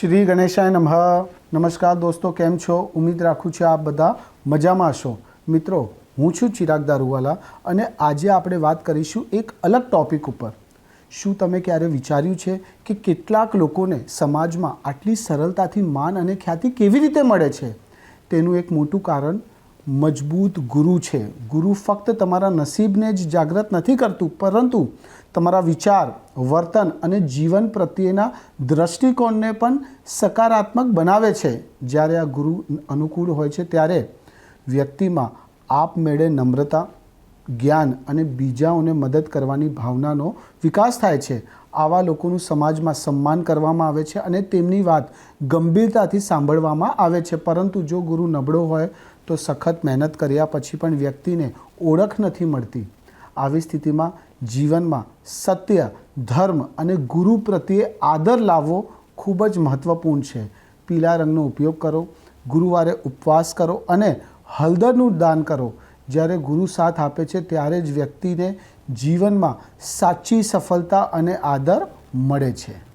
શ્રી ગણેશાય નમઃ. નમસ્કાર દોસ્તો, કેમ છો? ઉમ્મીદ રાખું છું આપ બધા મજામાં છો મિત્રો, હું છું ચિરાગ દારૂવાલા અને આજે આપણે વાત કરીશું એક અલગ ટોપિક ઉપર. શું તમે ક્યારે વિચાર્યું છે કે કેટલાક લોકોને સમાજમાં આટલી સરળતાથી માન અને ખ્યાતિ કેવી રીતે મળે છે? તેનું એક મોટું કારણ મજબૂત ગુરુ છે. ગુરુ ફક્ત તમારા નસીબને જ જાગૃત નથી કરતું, પરંતુ તમારા વિચાર, વર્તન અને જીવન પ્રત્યેના દૃષ્ટિકોણને પણ સકારાત્મક બનાવે છે. જ્યારે આ ગુરુ અનુકૂળ હોય છે, ત્યારે વ્યક્તિમાં આપમેળે નમ્રતા જ્ઞાન અને બીજાઓને મદદ કરવાની ભાવનાનો વિકાસ થાય છે. આવા લોકોનું સમાજમાં સન્માન કરવામાં આવે છે અને તેમની વાત ગંભીરતાથી સાંભળવામાં આવે છે. પરંતુ જો ગુરુ નબળો હોય તો સખત મહેનત કર્યા પછી પણ વ્યક્તિને ઓળખ નથી મળતી. આવી સ્થિતિમાં જીવનમાં સત્ય, ધર્મ અને ગુરુ પ્રત્યે આદર લાવવો ખૂબ જ મહત્ત્વપૂર્ણ છે. પીળા રંગનો ઉપયોગ કરો, ગુરુવારે ઉપવાસ કરો અને હળદરનું દાન કરો. જ્યારે ગુરુ સાથ આપે છે, ત્યારે જ વ્યક્તિને જીવનમાં સાચી સફળતા અને આદર મળે છે.